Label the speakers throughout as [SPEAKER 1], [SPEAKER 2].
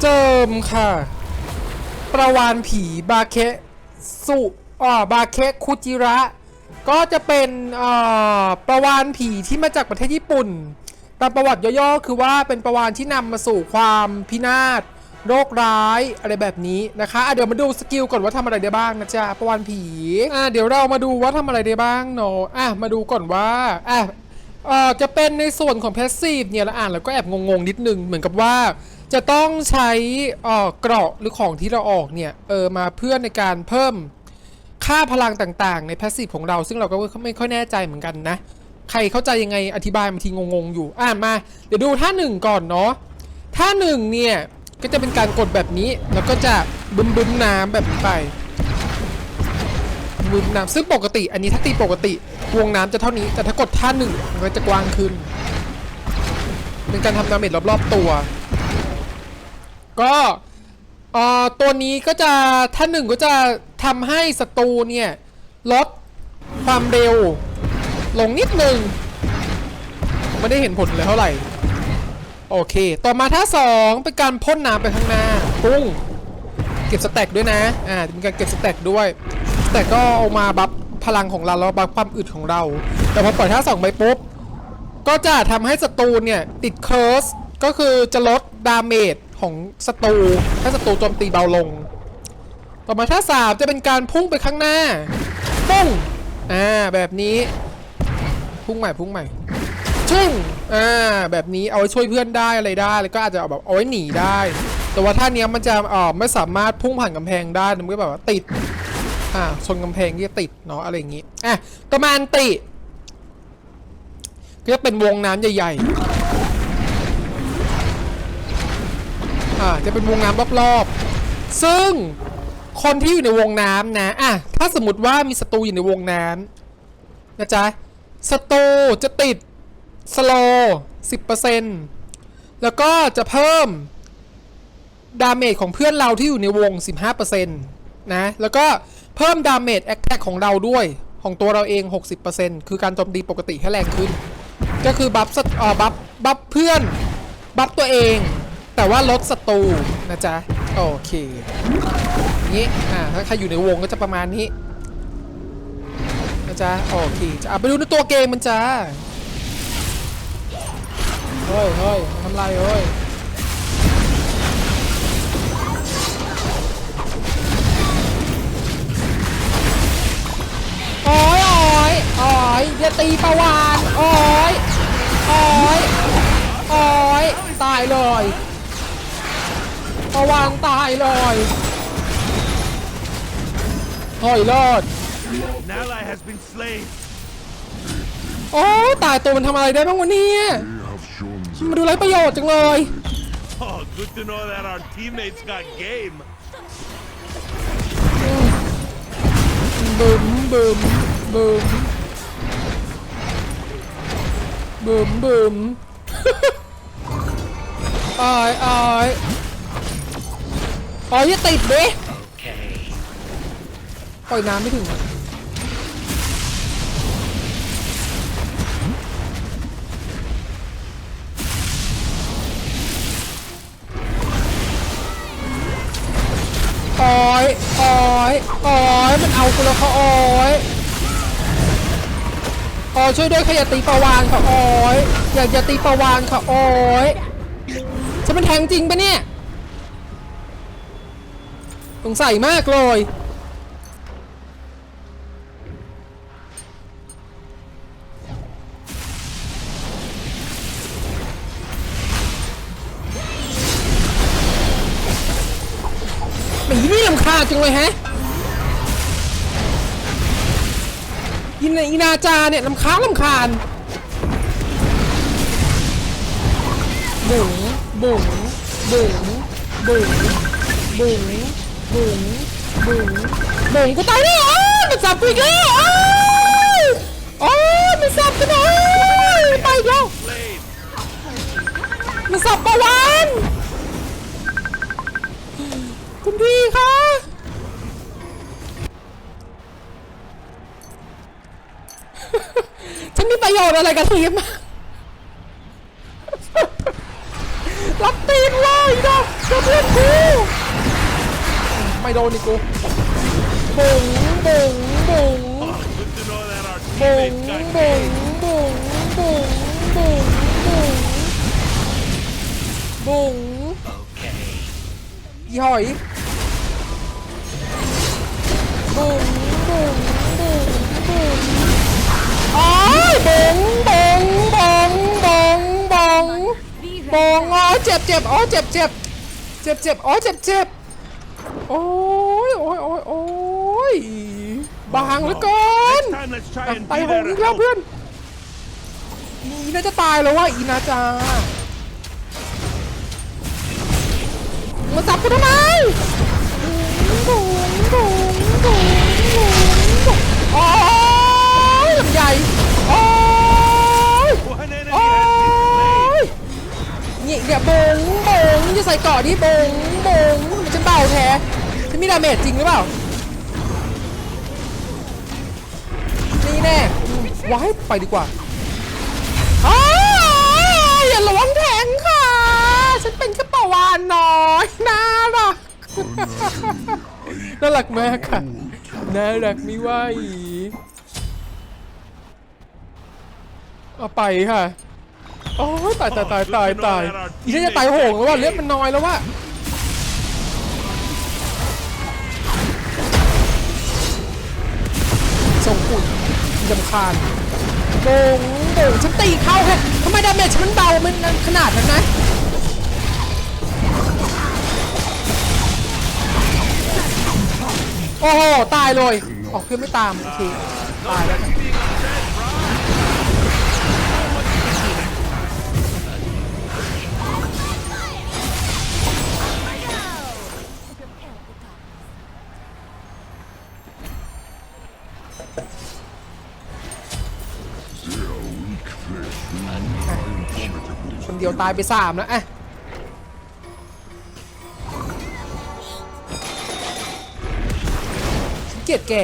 [SPEAKER 1] เจิมค่ะ ประวานผีบาเคสุอ่าบาเคคุจิระ ก็จะเป็นอ่าประวานผีที่มาจากประเทศญี่ปุ่นตามประวัติย่อๆคือว่าเป็นประวานที่นำมาสู่ความพินาศโรคร้ายอะไรแบบนี้นะคะะเดี๋ยวมาดูสกิลก่อนว่าทำอะไรได้บ้างนะจ๊ะประวานผีอะเดี๋ยวเรามาดูว่าทำอะไรได้บ้างเนาะอะมาดูก่อนว่าอะเอ่อจะเป็นในส่วนของ passive เนี่ยเราอ่านแล้วก็แอบงงๆนิดนึงเหมือนกับว่า จะต้องใช้เอ่อเกราะหรือของที่เราออกเนี่ยเออมาเพื่อในการเพิ่มค่าพลังต่างๆ ใน passive ของเรา ซึ่งเราก็ไม่ค่อยแน่ใจเหมือนกันนะ ใครเข้าใจยังไงอธิบายบางทีงงๆอยู่ อ่ามา เดี๋ยวดูท่าหนึ่งก่อนเนาะท่าหนึ่งเนี่ย ก็จะเป็นการกดแบบนี้ แล้วก็จะบึ้มบึมๆน้ำแบบนี้ไปบึ้มน้ำซึ่งปกติ อันนี้ถ้าตีปกติวงน้ำจะเท่านี้ แต่ถ้ากดท่าหนึ่งมันก็จะกว้างขึ้น เป็นการทำดาเมจรอบๆตัว ก็เอ่อตัวนี้ก็จะท่าหนึ่งก็จะทำให้ศัตรูเนี่ย ลดความเร็ว ลงนิดนึงไม่ได้เห็นผลเลยเท่าไหร่ โอเค ต่อมาท่าสองเป็นการพ่นน้ำไปข้างหน้าปุ้งเก็บสแต็กด้วยนะ อ่าเป็นการเก็บสแต็กด้วย แต็กก็เอามาบัฟพลังของเราแล้วบัฟความอึดของเรา แต่พอปล่อยท่าสองไปปุ๊บ ก็จะทำให้ศัตรูเนี่ย ติดเคิร์สก็คือจะลดดาเมจ ของศัตรูให้ศัตรูโจมตีเบาลง ต่อมาท่าสามจะเป็นการพุ่งไปข้างหน้าปุ้งอ่า แบบนี้ พุ่งใหม่ พุ่งใหม่ชุ่งอ่า แบบนี้เอาไว้ช่วยเพื่อนได้อะไรได้ แล้วก็อาจจะเอาแบบเอาไว้หนีได้ แต่ว่าท่าเนี้ยมันจะอ่อไม่สามารถพุ่งผ่านกำแพงได้ มันก็แบบว่าติด อ่า ชนกำแพงที่ติดเนาะอะไรอย่างงี้ อะ ต่อมาอันติ ก็จะเป็นวงน้ำใหญ่ๆ อ่าจะเป็นวงน้ำรอบๆ ซึ่งคนที่อยู่ในวงน้ำนะอะถ้าสมมติว่ามีศัตรูอยู่ในวงน้ำนะจ๊ะศัตรูจะติดสโลสิบเปอร์เซ็นต์แล้วก็จะเพิ่มดาเมจของเพื่อนเราที่อยู่ในวง 15%นะ แล้วก็เพิ่มดาเมจแอคแท็กของเราด้วย ของตัวเราเอง 60%คือการโจมตีปกติให้แรงขึ้น ก็คือบัฟสัตอ่อบัฟบัฟเพื่อน บัฟตัวเอง แต่ว่าลดศัตรูนะจ๊ะ โอเคนี้อ่าถ้าใครอยู่ในวงก็จะประมาณนี้นะจ๊ะ โอเคจะไปดูในตัวเกมมันจ้าเฮ้ยเฮ้ยทำไรเฮ้ยโอ้ยโอ้ยโอ้ยอย่าตีประวานโอ้ยโอ้ยโอ้ยตายเลย ระวานตายเลยโอ้ยรอด
[SPEAKER 2] An ally has been slain.
[SPEAKER 1] โอ้ยตายตัวมันทำอะไรได้บ้างวะเนี่ย
[SPEAKER 3] have shown
[SPEAKER 1] มันดูไรประโยชน์จังเลย
[SPEAKER 2] Oh, good to know that our teammates got game.
[SPEAKER 1] บึมบึมบึมบึมบึมอายอาย อ๋ออย่าติดเดิปล่อยน้ำไม่ถึงอะโอ้ยอ้ยอ้ยมันเอากูแล้วเขาอ้ยอ้ยช่วยด้วยขย่าตีปลาวานค่ะอ้ยอย่าอย่าตีปลาวานค่ะอ้ยฉันเป็นแทงจริงปะเนี่ย สงสัยมากเลยมีนี่ลำคาจังเลยแฮะอินอีนาจาเนี่ยลำคาลำคาญบุ๋งบุ๋งบุ๋งบุ๋งบุ๋ง บุ๋งบุ๋งบุ๋งกูตายแล้วอ้าวมันสับกูอีกแล้วอ้าวโอ้ยมันสับกูเลยไปอีกแล้วมันสับประวันคุณพี่คะฉันมีประโยชน์อะไรกับทีม โดนอีกกูบุ๋งบุ๋งบุ๋งบุ๋งบุ๋งบุ๋งบุ๋งบุ๋งบุ๋งบุ๋งอีหอยบุ๋งบุ๋งบุ๋งบุ๋งอ๋อบุ๋งบุ๋งบุ๋งบุ๋งบุ๋งบงอ๋อเจ็บเจ็บอ๋อเจ็บเจ็บเจ็บเจ็บอ๋อเจ็บเจ็บ โอ้ยโอ้ยโอ้ยโอ้ยบางเหลือเกิน
[SPEAKER 2] Next time, let's try
[SPEAKER 1] อะ
[SPEAKER 2] and
[SPEAKER 1] ตาย
[SPEAKER 2] be
[SPEAKER 1] โหง
[SPEAKER 2] there
[SPEAKER 1] อี
[SPEAKER 2] to
[SPEAKER 1] กแล้ว
[SPEAKER 2] help.
[SPEAKER 1] เพื่อนอีน่าจะตายแล้วว่าอีนาจามาจับกูทำไมบุ๋งบุ๋งบุ๋งบุ๋งบุ๋งโอ้ยลำใหญ่โอ้ย
[SPEAKER 2] One enemy
[SPEAKER 1] โอ้
[SPEAKER 2] has
[SPEAKER 1] ยเนี่ยเนี่ยบงบงจะใส่เกาะดิบงบงมันจะเบาแท้จะ มีดาเมจจริงหรือเปล่า นี่แน่อืมว้ายไปดีกว่าอ้าวอย่าระวังแทงค่ะ ฉันเป็นแค่ปลาวานน้อยน่ารักน่ารักมากค่ะน่ารักไม่ไหวเอาไปค่ะ โอ้ยตายตายตายตายตายอีนี่จะตายโหงแล้วว่ะเลือดมันน้อยแล้วว่ะ จำคาญโบงโบงฉันตีเข้าแค่ทำไมดาเมจฉันมันเบามันขนาดนั้นนะโอ้โห ตายเลย ออกคือนไม่ตามโอเคตายแล้ว คนเดียวตายไปสามแล้วอะเกียดแก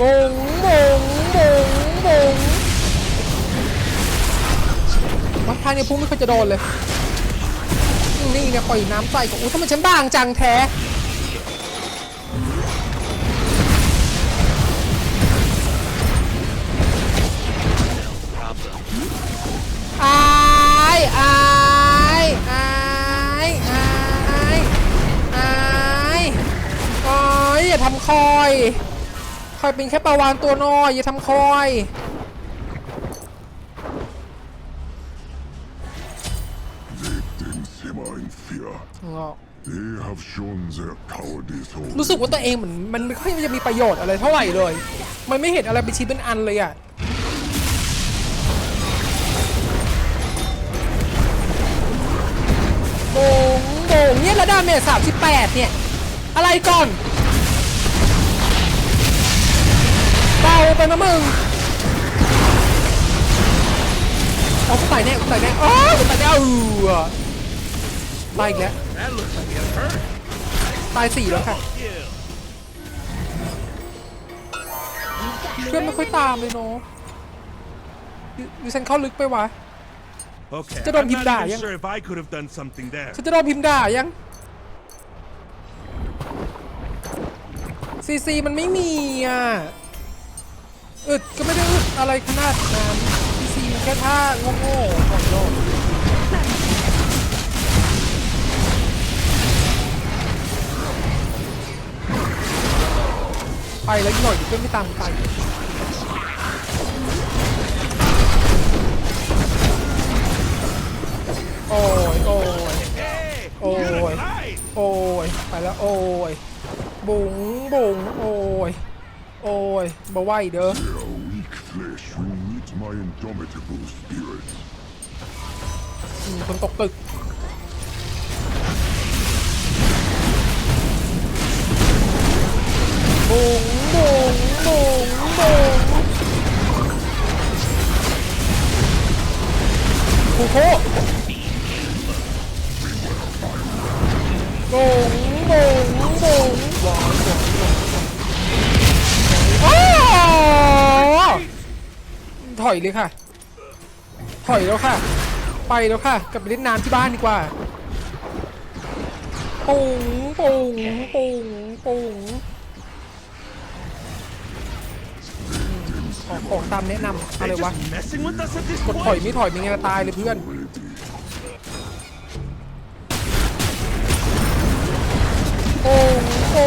[SPEAKER 1] บงบงบงบงวัดทางเนี่ยพุ่งไม่ค่อยจะโดนเลย นี่เนี่ยปล่อยน้ำใส่ก็อู้ทำไมฉันบางจังแท้ำคอยคอยเป็นแค่ปลาวานตัวน้อยอย่าทำคอย
[SPEAKER 3] Simmer in fear.
[SPEAKER 1] งอก
[SPEAKER 3] They have shown their cowardice all
[SPEAKER 1] รู้สึกว่าตัวเองเหมือนมันไม่ค่อยจะมีประโยชน์อะไรเท่าไหร่เลย มันไม่เห็นอะไรเป็นชิ้นเป็นอันเลยอะโบงโบงเนี่ยระดาเมจสามสิบแปดเนี่ย อะไรก่อน ไปนะมึงอ๋อกูตายแน่กูตายแน่อ๋อกูตายแน่เออตายอีกแล้ว
[SPEAKER 2] That looks like it hurt.
[SPEAKER 1] ตายสี่แล้วค่ะ
[SPEAKER 2] Kill.
[SPEAKER 1] เพื่อนไม่ค่อยตามเลยเนาะดิดิฉันเข้าลึกไปวะ
[SPEAKER 2] Okay,
[SPEAKER 1] Chứ đồn
[SPEAKER 2] I'm
[SPEAKER 1] hiệp
[SPEAKER 2] not
[SPEAKER 1] đả
[SPEAKER 2] even
[SPEAKER 1] ยัง
[SPEAKER 2] sure if I could have done something there.
[SPEAKER 1] ฉันจะโดนพิมพ์ด่ายังซีซีมันไม่มีอะ อึดก็ไม่ได้อึดอะไรขนาดนั้นซีซีมันแค่ท่าโง่ๆของโลกไปแล้วอีกหน่อยเดี๋ยวเพื่อนไม่ตามไปโอ้ยโอ้ย
[SPEAKER 2] Hey,
[SPEAKER 1] Oh,
[SPEAKER 2] you're
[SPEAKER 1] boy.
[SPEAKER 2] alive.
[SPEAKER 1] โอ้ยไปแล้วโอ้ยบุ๋งบุ๋งโอ้ยโอ้ยบ่ไหวเด้อ
[SPEAKER 3] indomitable spirit.
[SPEAKER 1] อืมคนตกตึก บุงบุงบุงบุงโอ้โหบุงบุงบุงอ้าวถอยเลยค่ะ ถอยแล้วค่ะ ไปแล้วค่ะ กลับไปเล่นน้ำที่บ้านดีกว่าปุ้งปุ้งปุ้งปุ้งขอของตามแนะนำอะไรวะ กดถอยไม่ถอยมีไงตายเลยเพื่อนโป่งโป่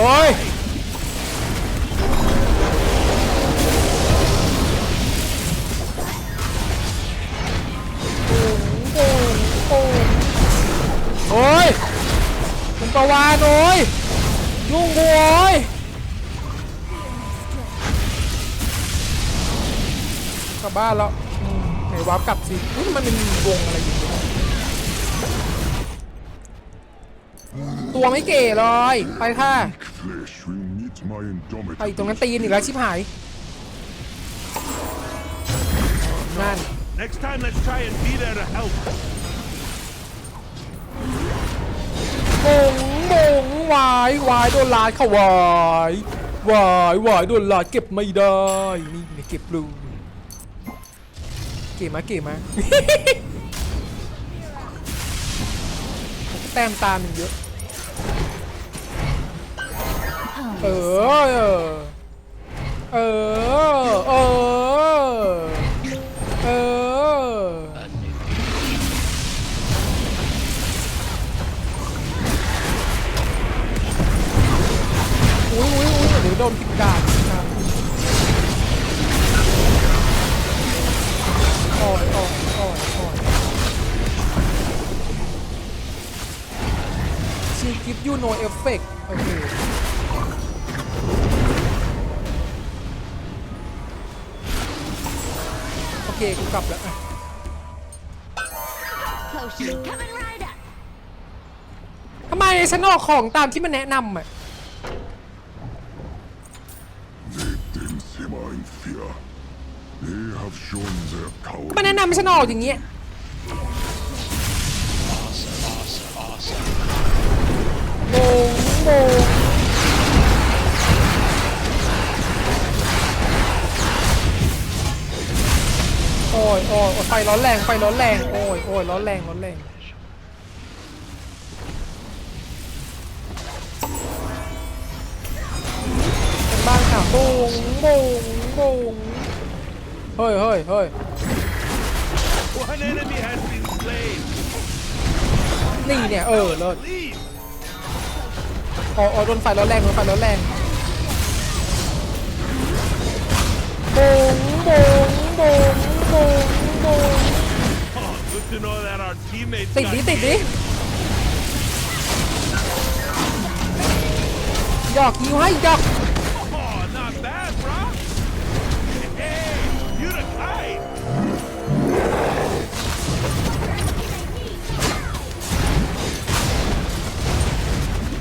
[SPEAKER 1] อ้ยโป่งโป่โอ้ยมันประวานโอ้ยยุ่งกูโอ้ยกลับบ้านแล้วอืมไหนวาร์ปกลับสิอุ๊ยมันเป็นวงอะไรอยู่เนี่ยตัวไม่เก๋เลยไปค่ะ
[SPEAKER 3] Flesh will meet my
[SPEAKER 1] ไปตรง
[SPEAKER 3] indomitable
[SPEAKER 1] นั้นตีนอีกแล้วชิบหาย นั่น
[SPEAKER 2] Next time, let's try and be there to help.
[SPEAKER 1] มงมงวายวายโดนลาดเข้าวายวายวายโดนลาดเก็บไม่ได้นี่เนี่ยเก็บลูเก๋มาเก๋มา แต้มตามมันเยอะ เออ เออ เออ เออ อุ้ยอุ้ยอุ้ยเดี๋ยวโดนผิดด่านครับโอ้ยโอ้ยโอ้ยโอ้ย She give you no effect โอเคโอเค กูกลับแล้วอะ
[SPEAKER 4] Potion coming right up.
[SPEAKER 1] ทำไมฉันออกของตามที่มันแนะนำอะ
[SPEAKER 3] Let them simmer in fear. They have shown their
[SPEAKER 1] มัน
[SPEAKER 3] coward.
[SPEAKER 1] แนะนำให้ฉันออกอย่างเงี้ยโงงโงง อ้ยโอ้ยโอ้ยไฟร้อนแรงไฟร้อนแรงโอ้ยโอ้ยร้อนแรงร้อนแรงเป็นบ้านค่ะบุ้งบุ้งบุ้งเฮ้ยเฮ้ยเฮ้ย
[SPEAKER 2] One enemy has been slain.
[SPEAKER 1] นี่เนี่ยเออเลิศ
[SPEAKER 2] Leave.
[SPEAKER 1] อ๋ออ๋อโดนไฟร้อนแรงโดนไฟร้อนแรงบุ้งบุ้งบุ้ง บุ้งบุ้ง
[SPEAKER 2] Oh, good to know that our teammates
[SPEAKER 1] ติด
[SPEAKER 2] got
[SPEAKER 1] ดิติดดิ
[SPEAKER 2] game.
[SPEAKER 1] หยอกยิวให้หยอก
[SPEAKER 2] Oh, not bad, bro. Hey, you the kite.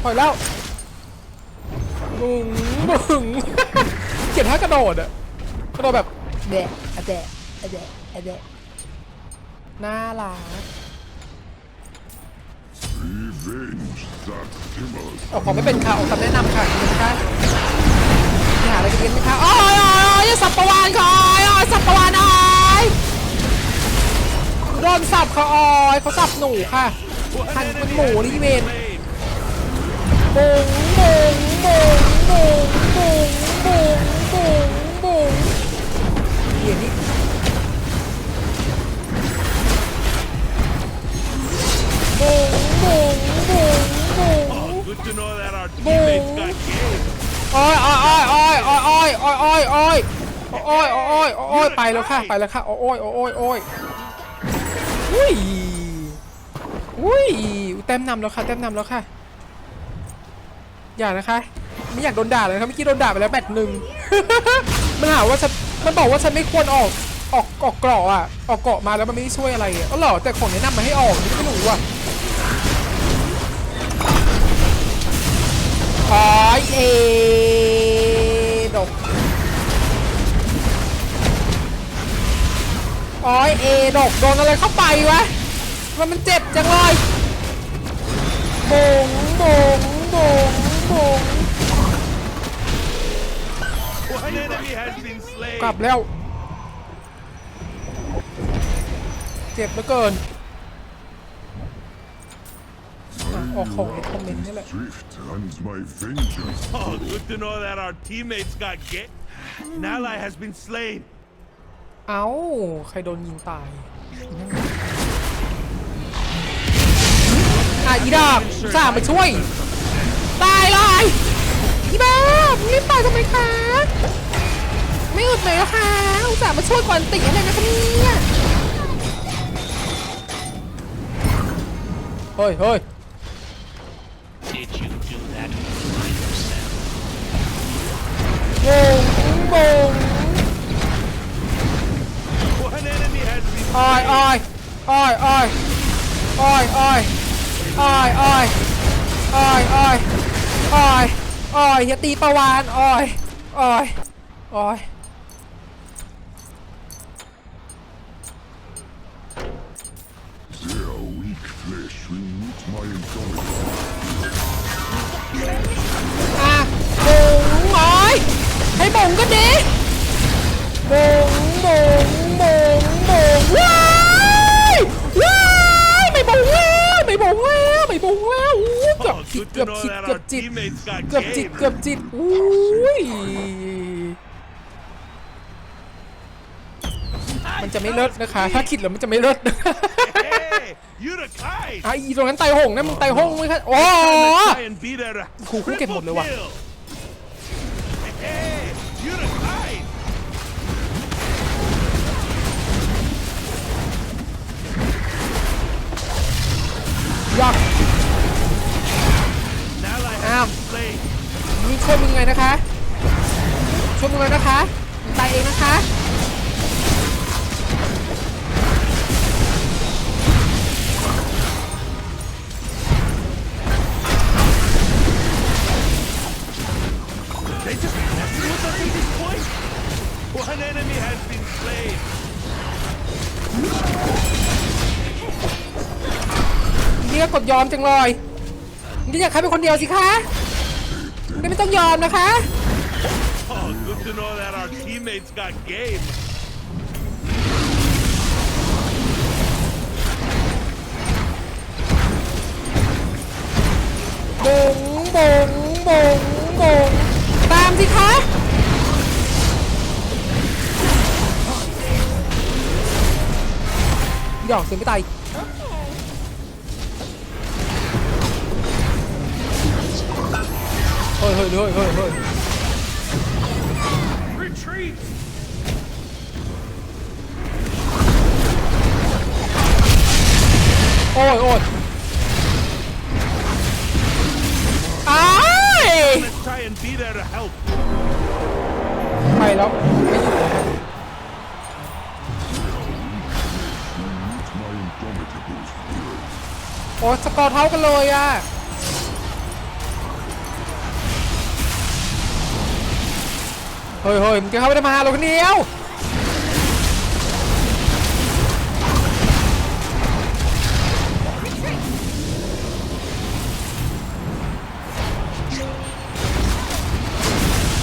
[SPEAKER 1] ปล่อยแล้วบุ้งบุ้งเขียนท่ากระโดดอะกระโดดแบบแดะอะแดะ อะแดะอะแดะน่ารัก
[SPEAKER 3] Revenge that simmers.
[SPEAKER 1] ออกขอไม่เป็นค่ะออกคำแนะนำค่ะคุณคะไปหาอะไรกันกินไหมคะอ้อยอ้อยอ้อยอย่าสับประวานค่ะอ้อยอ้อยสับประวานอ้อยโดนสับค่ะอ้อยเขาสับหนูค่ะหันเป็นหมูนี่เวนบุ้งบุ้งบุ้งบุ้งบุ้งบุ้งบุ้งบุ้งเดี๋ยวนี้ บุ้งบุ้งบุ้งบุ้ง
[SPEAKER 2] Oh, good to know that our teammates got game.
[SPEAKER 1] อ้อยอ้อยอ้อยอ้อยอ้อยอ้อยอ้อยอ้อยอ้อยอ้ยอ้อยอ้อยไปแล้วค่ะไปแล้วค่ะโอ้อยอ้ยอ้อยอ้อยอุ้ยอุ้ยแต้มนำแล้วค่ะแต้มนำแล้วค่ะอย่านะคะ ไม่อยากโดนด่าเลยครับเมื่อกี้โดนด่าไปแล้วแบตหนึ่ง มันหาว่าฉันมันบอกว่าฉันไม่ควรออกออกออกเกราะอะออกเกราะมาแล้วมันไม่ได้ช่วยอะไรอะอ๋อเหรอแต่ของแนะนำมาให้ออกนี่ไม่รู้อะ อ๋อเอดกอ๋อเอดกโดนอะไรเข้าไปวะ มันมันเจ็บจังเลยบงบงบงบงกลับแล้ว เจ็บเหลือเกิน อะออกของในคอมเมนต์นี่แหละ
[SPEAKER 3] Drift and my vengeance.
[SPEAKER 2] Oh, good to know that our teammates got get. An ally has been slain.
[SPEAKER 1] เอ้า ใครโดนยิงตายอะอีดอกสาห์มาช่วย ตายเลยอีบ้ามึงรีบตายทำไมคะไม่อึดเลยนะคะอุตส่าห์มาช่วยก่อนติอะไรนะคะเนี่ยเฮ้ยเฮ้ย อ้อยอ้อยอ้อยอ้อยอ้อยอ้อยอ้อยอ้อยอ้อยอ้อยอ้อยอ้อยอย่าตีประวานอ้อยอ้อยอ้อย กือบ
[SPEAKER 2] Oh,
[SPEAKER 1] จิต
[SPEAKER 2] good
[SPEAKER 1] เกือ
[SPEAKER 2] to
[SPEAKER 1] บ
[SPEAKER 2] know
[SPEAKER 1] จิต
[SPEAKER 2] that
[SPEAKER 1] เกือ
[SPEAKER 2] our
[SPEAKER 1] บจิต
[SPEAKER 2] teammates got
[SPEAKER 1] เกือบจิต
[SPEAKER 2] game.
[SPEAKER 1] เกือบจิตอุ้ยมันจะไม่เลิศนะคะ ถ้าคิดแล้วมันจะไม่เลิศ
[SPEAKER 2] Hey, you the kind.
[SPEAKER 1] อะอีตรงนั้นไตหงนะมึงไตหงไหมคะโอ้
[SPEAKER 2] Try and beat her.
[SPEAKER 1] ครูคู่เก็บหมดเลยว่ะ
[SPEAKER 2] Triple kill. Hey, you the kind.
[SPEAKER 1] ยอก
[SPEAKER 2] An ally has
[SPEAKER 1] Ow.
[SPEAKER 2] been slain.
[SPEAKER 1] นี่ช่วยมึงไงนะคะ ช่วยมึงเลยนะคะมึงตายเองนะคะ
[SPEAKER 2] They just messing with us at this point. One enemy has been slain.
[SPEAKER 1] นี่ก็กดยอมจังเลยมึงก็อยากใครเป็นคนเดียวสิคะ ได้ไม่ต้องยอมนะคะ
[SPEAKER 2] Oh, good to know that our teammates got game.
[SPEAKER 1] บงบงบงบงตามสิคะหยอกเสียงไม่ตาย ฮ้ยเฮ้ยเฮ้ยเฮ้ยเฮ้ย
[SPEAKER 2] Retreat.
[SPEAKER 1] โอ้ยโอ้ยอ้าย
[SPEAKER 2] Let's try and be there to help.
[SPEAKER 1] ไปแล้วไม่อยู่แล้ว
[SPEAKER 3] Meet my indomitable spirit.
[SPEAKER 1] โอ้ยสกอร์เท่ากันเลยอะ ฮ้ยเฮ้ยมึงจะเข้าไปทำไมเราคนเดียว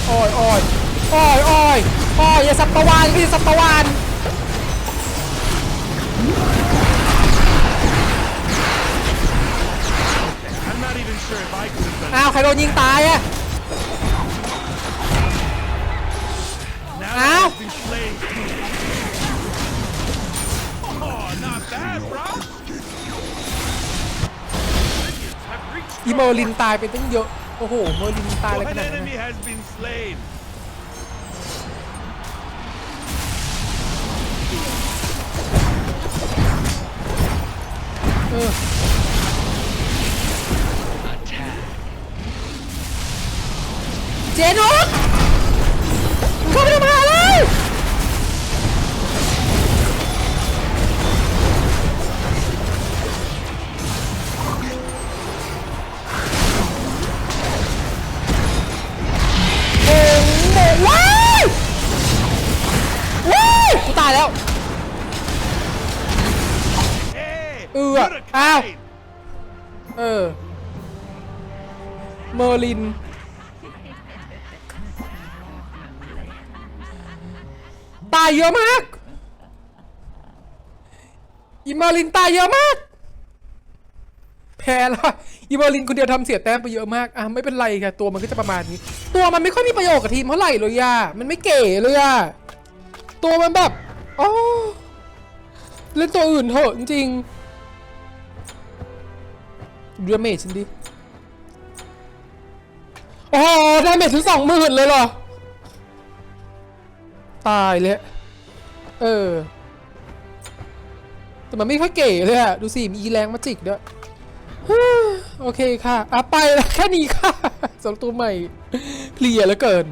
[SPEAKER 1] โอ้ยโอ้ยโอ้ยโอ้ยโอ้ยอย่าสับตะวันพี่สับตะวัน
[SPEAKER 2] I'm not even sure if I could have done
[SPEAKER 1] อ้าวใครโดนยิงตายอะ อีเมอร์ลินตายไปตั้งเยอะ โอ้โห เมอร์ลินตายอะไรข
[SPEAKER 2] One
[SPEAKER 1] นาดนั้น
[SPEAKER 2] enemy
[SPEAKER 1] นะ
[SPEAKER 2] has been slain.
[SPEAKER 1] เออ
[SPEAKER 5] Attack.
[SPEAKER 1] เจนุสมึงเข้าไปทำไม Ừ
[SPEAKER 2] you
[SPEAKER 1] ạ.
[SPEAKER 2] the
[SPEAKER 1] Ow.
[SPEAKER 2] kind.
[SPEAKER 1] เออ เมอร์ลิน ตายเยอะมากอีเมาลินตายเยอะมาก แพ้แล้วอีเมาลินคนเดียวทำเสียแต้มไปเยอะมาก อะไม่เป็นไรค่ะ ตัวมันก็จะประมาณนี้ ตัวมันไม่ค่อยมีประโยชน์กับทีมเท่าไหร่เลยอะ มันไม่เก๋เลยอะ ตัวมันแบบอ๋อเล่นตัวอื่นเถอะจริงๆ ดูดาเมจฉันดิ โอ้โหดาเมจถึงสองหมื่นเลยเหรอ ตายเลยเออ แต่มันไม่ค่อยเก๋เลยอะดูสิ มีแรงมาจิกด้วยโอเคค่ะอะไปแล้วแค่นี้ค่ะสำหรับตัวใหม่เพลียเหลือเกิน